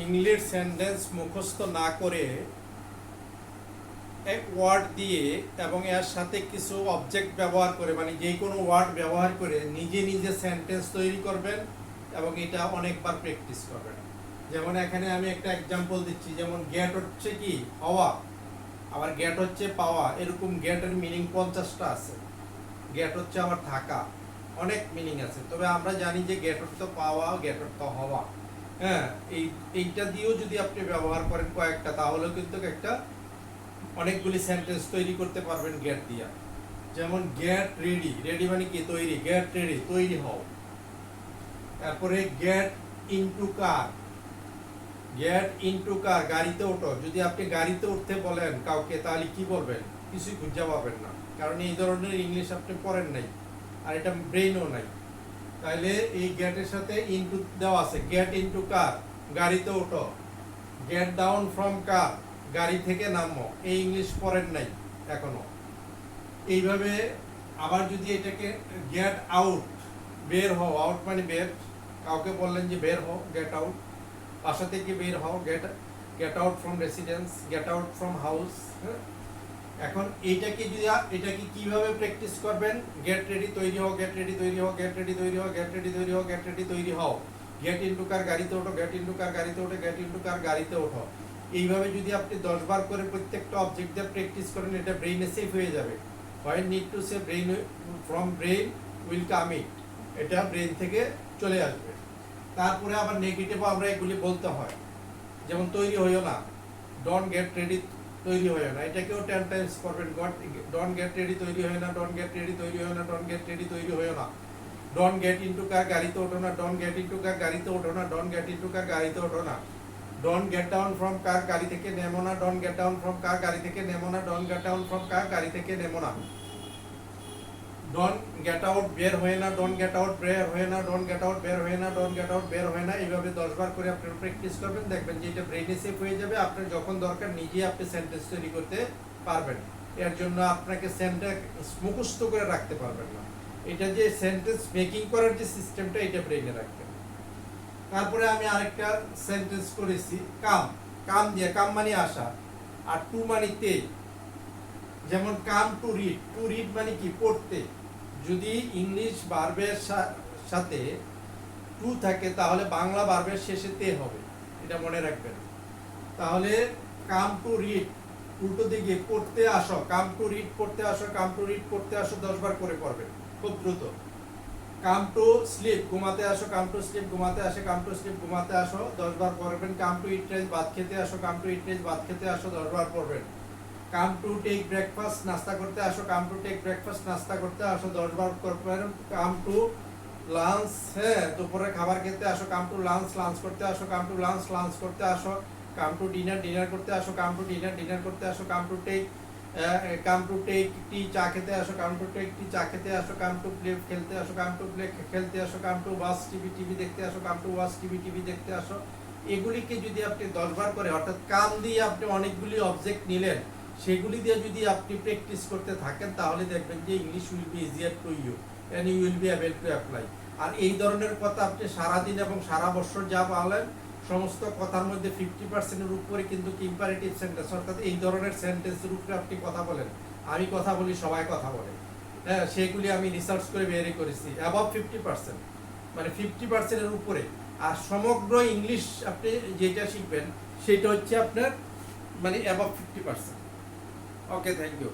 English sentence মুখস্থ না করে এক ওয়ার্ড দিয়ে এবং এর সাথে কিছু অবজেক্ট ব্যবহার করে মানে যে কোনো ওয়ার্ড ব্যবহার করে নিজে নিজে সেন্টেন্স তৈরি করবেন এবং এটা অনেকবার প্র্যাকটিস করবেন। যেমন এখানে আমি একটা এক্সাম্পল দিচ্ছি, যেমন গেট হচ্ছে কি হওয়া আবার গেট হচ্ছে পাওয়া, এরকম গেটের মিনিং পঞ্চাশটা আছে। গেট হচ্ছে আমার থাকা, অনেক মিনিং আছে। তবে আমরা জানি যে গেট অর্থ পাওয়া গেট অর্থ হওয়া। হ্যাঁ এই, এইটা দিয়েও যদি আপনি ব্যবহার করেন কয়েকটা, তাহলেও কিন্তু একটা অনেকগুলি সেন্টেন্স তৈরি করতে পারবেন গেট দিয়া। যেমন গেট রেডি রেডি মানে কি? তৈরি গেট রেডি তৈরি হও। তারপরে get into car get into car গাড়িতে ওঠো। যদি আপনি গাড়িতে উঠতে বলেন কাউকে, তাহলে কি বলবেন? কিছুই খুঁজে পাবেন না। কারণ এই ধরনের ইংলিশ আপনি পড়েন নাই, আর এটা ব্রেনও নাই। তাহলে এই গেটের সাথে ইনটু দেওয়া আছে। গেট ইনটু কার গাড়িতে ওঠো। গেট ডাউন ফ্রম কার গাড়ি থেকে নামো। এই ইংলিশ পড়েন নাই এখনও। এইভাবে আবার যদি এটাকে গেট আউট বের হও। আউট মানে বের। কাউকে বললেন যে বের হও গেট আউট বাসা থেকে বের হও get get out from residence get out from house এখন এইটাকে যদি এটাকে কীভাবে প্র্যাকটিস করবেন? গেট রেডি তৈরি হও গেট রেডি তৈরি হও গেট রেডি তৈরি হও গেট রেডি তৈরি হও গেট রেডি তৈরি হও। গেট ইন্টু কার গাড়িতে ওঠো গেট ইন্টু কার গাড়িতে ওঠো গেট ইন্টু কার গাড়িতে ওঠো। এইভাবে যদি আপনি দশ বার করে প্রত্যেকটা অবজেক্ট দিয়ে প্র্যাকটিস করেন, এটা ব্রেইনে সেফ হয়ে যাবে। Why need to say brain from brain will come it এটা ব্রেইন থেকে চলে আসবে। তারপরে আবার নেগেটিভও আমরা এগুলি বলতে হয়। যেমন তৈরি হইও না। ডন গেট রেডি তৈরি হয় না। এটাকেও টেন টাইমস করবেন। গট ডন গেট রেডি তৈরি হয় না ডন গেট রেডি তৈরি হয় না ডন গেট রেডি তৈরি হয় না। ডন গেট ইন্টু কার গাড়িতে ওঠো না। ডন গেট ইন্টু কার গাড়িতে ওঠো না। ডন গেট ইন্টু কার গাড়িতে ওঠো না। Don't get down from car গাড়ি থেকে নেমো না। Don't get down from car গাড়ি থেকে নেমো না। Don't get down from car গাড়ি থেকে নেমো না। ডন গেট আউট বের হয়ে না ডন গেট আউট বের হয়ে না ডন গেট আউট বের হয়ে না ডন গেট আউট বের হয়ে না, এইভাবে দশ বার করে আপনি প্র্যাকটিস করবেন, দেখবেন যে এটা ব্রেইনে সেফ হয়ে যাবে, আপনার যখন দরকার নিজে আপনি সেন্টেন্স তৈরি করতে পারবেন। এর জন্য আপনাকে সেন্টেন্স মুখস্থ করে রাখতে পারবেন না। এটা যে সেন্টেন্স মেকিং করার যে সিস্টেমটা এটা ব্রেইনে রাখবেন। তারপরে আমি আরেকটা সেন্টেন্স করেছি, কাম। কাম দিয়ে, কাম মানে আসা আর টু মানে তে। যেমন come to read to read মানে কি? পড়তে। যদি ইংলিশ বার্বের সাথে টু থাকে, তাহলে বাংলা বার্বের শেষে তে হবে। এটা মনে রাখবেন। তাহলে কাম টু রিড উল্টো দিকে পড়তে আসো কাম টু রিড পড়তে আসো কাম টু রিড পড়তে আসো, দশ বার করে পড়বেন খুব দ্রুত। কাম টু স্লিপ ঘুমাতে আসো কাম টু স্লিপ ঘুমাতে আসে কাম টু স্লিপ ঘুমাতে আসো, দশ বার পড়বেন কাম টু ইট রাইস ভাত খেতে আসো কাম টু ইট রাইস ভাত খেতে আসো, দশ বার পড়বেন। কাম টু টেক ব্রেকফাস্ট নাস্তা করতে আসো কাম টু টেক ব্রেকফাস্ট নাস্তা করতে আসো দশ বার কাম টু লাঞ্চ হ্যাঁ দুপুরে খাবার খেতে আসো কাম টু লাঞ্চ লাঞ্চ করতে আসো কাম টু লাঞ্চ লাঞ্চ করতে আসো কাম টু ডিনার ডিনার করতে আসো কাম টু ডিনার ডিনার করতে আসো come to take come to take tea চা খেতে আসো কাম টু টেক টি চা খেতে আসো কাম টু প্লে খেলতে আসো কাম টু প্লে খেলতে আসো come to watch TV TV দেখতে আসো come to watch TV TV দেখতে আসো এগুলিকে যদি আপনি দশবার করে অর্থাৎ কাম দিয়ে আপনি অনেকগুলি অবজেক্ট নিলেন সেগুলি দিয়ে যদি আপনি প্র্যাকটিস করতে থাকেন, তাহলে দেখবেন যে English will be easier to you and you will be able to apply আর এই ধরনের কথা আপনি সারাদিন এবং সারা বছর যা বলেন, সমস্ত কথার মধ্যে ফিফটি পার্সেন্টের উপরে কিন্তু ইম্পারেটিভ সেন্টেন্স অর্থাৎ এই ধরনের সেন্টেন্সের উপরে আপনি কথা বলেন। আমি কথা বলি, সবাই কথা বলে। হ্যাঁ সেগুলি আমি রিসার্চ করে বেরিয়ে করেছি অ্যাবাভ ফিফটি পার্সেন্ট মানে ফিফটি পার্সেন্টের উপরে। আর সমগ্র ইংলিশ আপনি যেটা শিখবেন, সেটা হচ্ছে আপনার মানে above fifty percent okay thank you